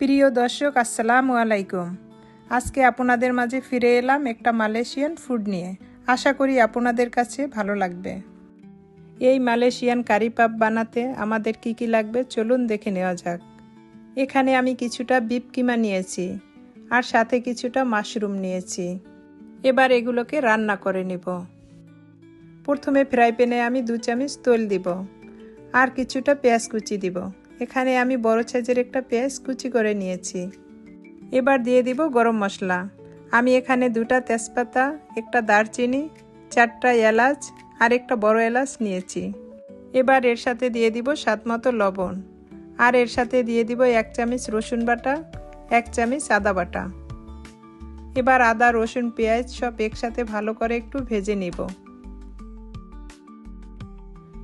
প্রিয় দর্শক, আসসালামু আলাইকুম। আজকে আপনাদের মাঝে ফিরে এলাম একটা মালয়েশিয়ান ফুড নিয়ে। আশা করি আপনাদের কাছে ভালো লাগবে। এই মালয়েশিয়ান কারি পাপ বানাতে আমাদের কি কি লাগবে চলুন দেখে নেওয়া যাক। এখানে আমি কিছুটা বিপ কিমা নিয়েছি আর সাথে কিছুটা মাশরুম নিয়েছি। এবার এগুলোকে রান্না করে নিব। প্রথমে ফ্রাই প্যানে আমি দু চামচ তেল দিব আর কিছুটা পেঁয়াজ কুচি দিব। এখানে আমি বড় সাইজের একটা পেঁয়াজ কুচি করে নিয়েছি। এবার দিয়ে দিব গরম মশলা। আমি এখানে দুটা তেজপাতা, একটা দারচিনি, চারটা এলাচ আর একটা বড় এলাচ নিয়েছি। এবার এর সাথে দিয়ে দিব স্বাদ মতো লবণ। আর এর সাথে দিয়ে দিব এক চামচ রসুন বাটা, এক চামচ আদা বাটা। এবার আদা, রসুন, পেঁয়াজ সব একসাথে ভালো করে একটু ভেজে নিব।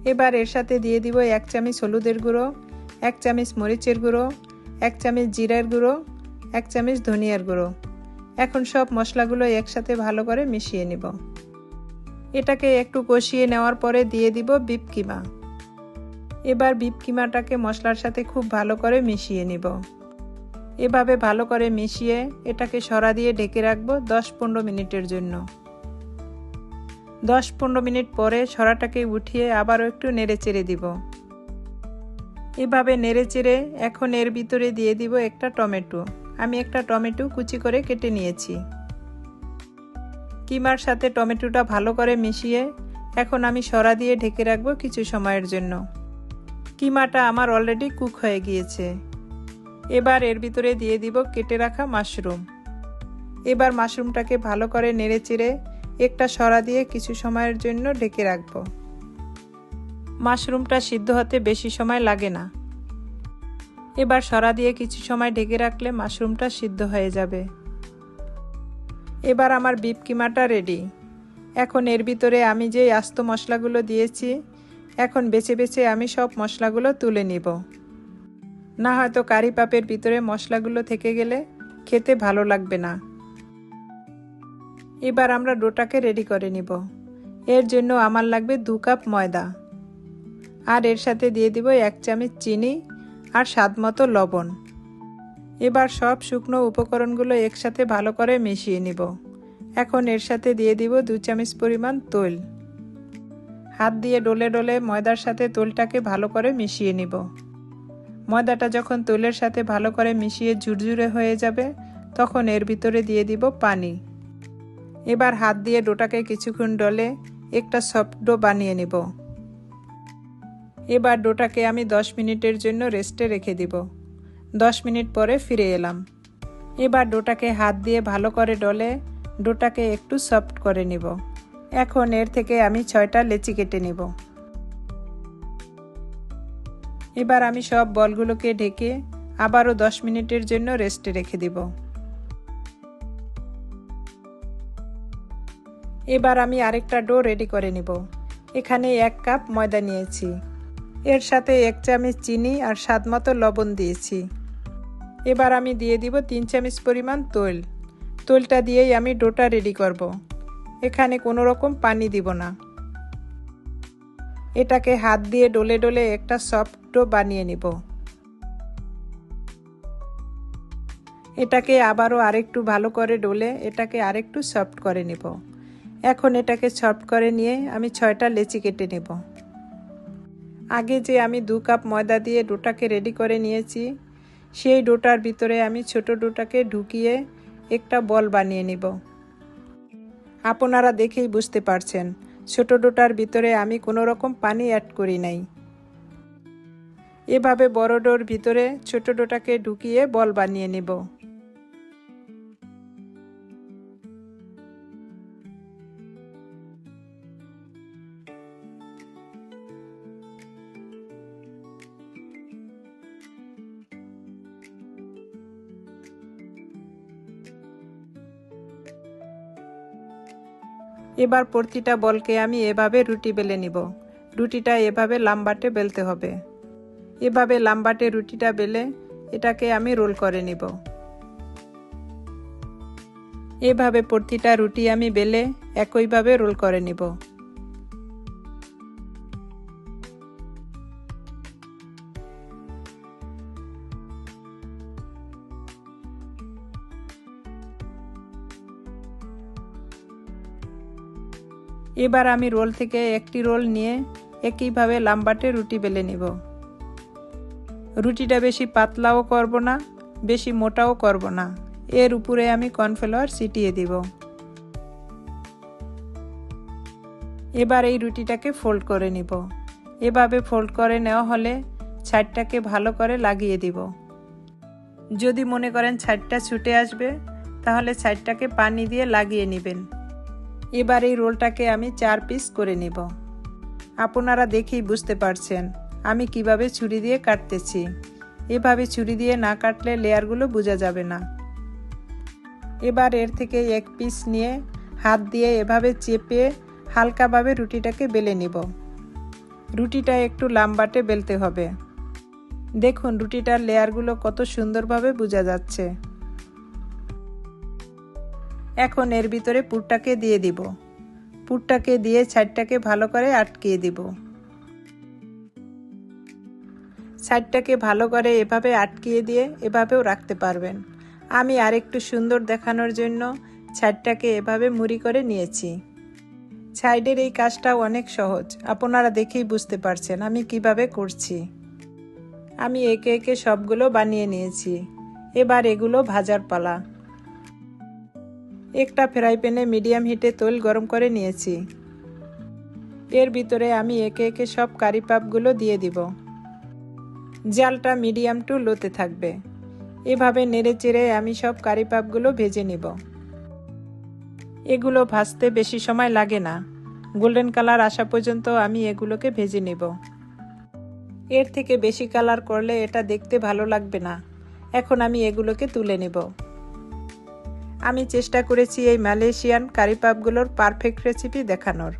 এবার এর সাথে দিয়ে দিব এক চামচ হলুদের গুঁড়ো এক চামচ মরিচের গুঁড়ো, এক চামচ জিরার গুঁড়ো, এক চামচ ধনিয়ার গুঁড়ো। এখন সব মশলাগুলো একসাথে ভালো করে মিশিয়ে নিব। এটাকে একটু কষিয়ে নেওয়ার পরে দিয়ে দিব বিপ কিমা। এবার বিপ কিমাটাকে মশলার সাথে খুব ভালো করে মিশিয়ে নিব। এভাবে ভালো করে মিশিয়ে এটাকে সরা দিয়ে ঢেকে রাখব দশ পনেরো মিনিটের জন্য। দশ পনেরো মিনিট পরে সরাটাকে উঠিয়ে আবারও একটু নেড়ে চেড়ে দিব। এভাবে নেড়ে চেড়ে এখন এর ভিতরে দিয়ে দিব একটা টমেটো। আমি একটা টমেটো কুচি করে কেটে নিয়েছি। কিমার সাথে টমেটোটা ভালো করে মিশিয়ে এখন আমি সরা দিয়ে ঢেকে রাখব কিছু সময়ের জন্য। কিমাটা আমার অলরেডি কুক হয়ে গিয়েছে। এবার এর ভিতরে দিয়ে দিব কেটে রাখা মাশরুম। এবার মাশরুমটাকে ভালো করে নেড়ে চেড়ে একটা সরা দিয়ে কিছু সময়ের জন্য ঢেকে রাখব। মাশরুমটা সিদ্ধ হতে বেশি সময় লাগে না। এবার সরা দিয়ে কিছু সময় ঢেকে রাখলে মাশরুমটা সিদ্ধ হয়ে যাবে। এবার আমার বিপ কিমাটা রেডি। এখন এর ভিতরে আমি যে আস্ত মশলাগুলো দিয়েছি, এখন বেছে বেছে আমি সব মশলাগুলো তুলে নিব। না হয়তো কারি পাপের ভিতরে মশলাগুলো থেকে গেলে খেতে ভালো লাগবে না। এবার আমরা ডোটাকে রেডি করে নিব। এর জন্য আমার লাগবে দু কাপ ময়দা। আর এর সাথে দিয়ে দিব এক চামচ চিনি আর স্বাদ মতো লবণ। এবার সব শুকনো উপকরণগুলো একসাথে ভালো করে মিশিয়ে নিব। এখন এর সাথে দিয়ে দিব দু চামচ পরিমাণ তৈল। হাত দিয়ে ডলে ডলে ময়দার সাথে তোলটাকে ভালো করে মিশিয়ে নিব। ময়দাটা যখন তোলের সাথে ভালো করে মিশিয়ে ঝুরঝুরে হয়ে যাবে, তখন এর ভিতরে দিয়ে দিব পানি। এবার হাত দিয়ে ডোটাকে কিছুক্ষণ ডলে একটা সফট ডো বানিয়ে নিব। এবার ডোটাকে আমি দশ মিনিটের জন্য রেস্টে রেখে দিব। দশ মিনিট পরে ফিরে এলাম। এবার ডোটাকে হাত দিয়ে ভালো করে ডলে, ডোটাকে একটু সফট করে নিব। এখন এর থেকে আমি ছয়টা লেচি কেটে নিব। এবার আমি সব বলগুলোকে ঢেকে আবারও দশ মিনিটের জন্য রেস্টে রেখে দিব। এবার আমি আরেকটা ডো রেডি করে নিব। এখানে এক কাপ ময়দা নিয়েছি। এর সাথে এক চামচ চিনি আর স্বাদ মতো লবণ দিয়েছি। এবার আমি দিয়ে দিব তিন চামচ পরিমাণ তৈল। তৈলটা দিয়েই আমি ডোটা রেডি করব। এখানে কোনো রকম পানি দিব না। এটাকে হাত দিয়ে ডলে ডলে একটা সফট ডো বানিয়ে নিব। এটাকে আবারও আরেকটু ভালো করে ডলে এটাকে আরেকটু সফট করে নিব। এখন এটাকে সফট করে নিয়ে আমি ছয়টা লেচি কেটে নেব। আগে যে আমি দু কাপ ময়দা দিয়ে ডোটাকে রেডি করে নিয়েছি, সেই ডোটার ভিতরে আমি ছোট ডোটাকে ঢুকিয়ে একটা বল বানিয়ে নিব। আপনারা দেখেই বুঝতে পারছেন, ছোট ডোটার ভিতরে আমি কোনো রকম পানি অ্যাড করি নাই। এভাবে বড় ডোর ভিতরে ছোট ডোটাকে ঢুকিয়ে বল বানিয়ে নেব। এবার প্রতিটা বলকে আমি এভাবে রুটি বেলে নিব। রুটিটা এভাবে লাম্বাটে বেলতে হবে। এভাবে লাম্বাটে রুটিটা বেলে এটাকে আমি রোল করে নিব। এভাবে প্রতিটা রুটি আমি বেলে একইভাবে রোল করে নিব। এবার আমি রোল থেকে একটি রোল নিয়ে একইভাবে লাম্বাটে রুটি বেলে নিব। রুটিটা বেশি পাতলাও করব না, বেশি মোটাও করব না। এর উপরে আমি কর্নফ্লাওয়ার ছিটিয়ে দিব। এবার এই রুটিটাকে ফোল্ড করে নিব। এভাবে ফোল্ড করে নেওয়া হলে ছাইডটাকে ভালো করে লাগিয়ে দিব। যদি মনে করেন ছাইডটা ছুটে আসবে, তাহলে ছাইডটাকে পানি দিয়ে লাগিয়ে নেবেন। এবার এই রোলটাকে আমি চার পিস করে নিব। আপনারা দেখেই বুঝতে পারছেন আমি কীভাবে ছুরি দিয়ে কাটতেছি। এভাবে ছুরি দিয়ে না কাটলে লেয়ারগুলো বোঝা যাবে না। এবার এর থেকে এক পিস নিয়ে হাত দিয়ে এভাবে চেপে হালকাভাবে রুটিটাকে বেলে নিব। রুটিটা একটু লাম্বাটে বেলতে হবে। দেখুন রুটিটার লেয়ারগুলো কত সুন্দরভাবে বোঝা যাচ্ছে। এখন এর ভিতরে পুরটাকে দিয়ে দিব। পুরটাকে দিয়ে ছাইডটাকে ভালো করে আটকিয়ে দিব। সাইডটাকে ভালো করে এভাবে আটকিয়ে দিয়ে এভাবেও রাখতে পারবেন। আমি আরেকটু সুন্দর দেখানোর জন্য ছাইডটাকে এভাবে মুড়ি করে নিয়েছি। সাইডের এই কাজটা অনেক সহজ, আপনারা দেখেই বুঝতে পারছেন আমি কীভাবে করছি। আমি একে একে সবগুলো বানিয়ে নিয়েছি। এবার এগুলো ভাজার পালা। একটা ফ্রাই প্যানে মিডিয়াম হিটে তৈল গরম করে নিয়েছি। এর ভিতরে আমি একে একে সব কারি পাপগুলো দিয়ে দিব। জালটা মিডিয়াম টু লোতে থাকবে। এভাবে নেড়ে চেড়ে আমি সব কারি পাপগুলো ভেজে নিব। এগুলো ভাজতে বেশি সময় লাগে না। গোল্ডেন কালার আসা পর্যন্ত আমি এগুলোকে ভেজে নিব। এর থেকে বেশি কালার করলে এটা দেখতে ভালো লাগবে না। এখন আমি এগুলোকে তুলে নেব। আমি চেষ্টা করেছি এই মালয়েশিয়ান কারি পাপগুলোর পারফেক্ট রেসিপি দেখানোর।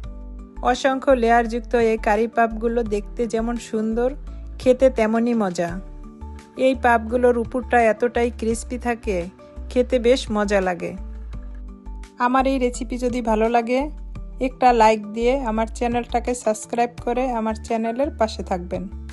অসংখ্য লেয়ারযুক্ত এই কারি পাপগুলো দেখতে যেমন সুন্দর, খেতে তেমনই মজা। এই পাপগুলোর উপরটা এতটাই ক্রিস্পি থাকে, খেতে বেশ মজা লাগে। আমার এই রেসিপি যদি ভালো লাগে, একটা লাইক দিয়ে আমার চ্যানেলটাকে সাবস্ক্রাইব করে আমার চ্যানেলের পাশে থাকবেন।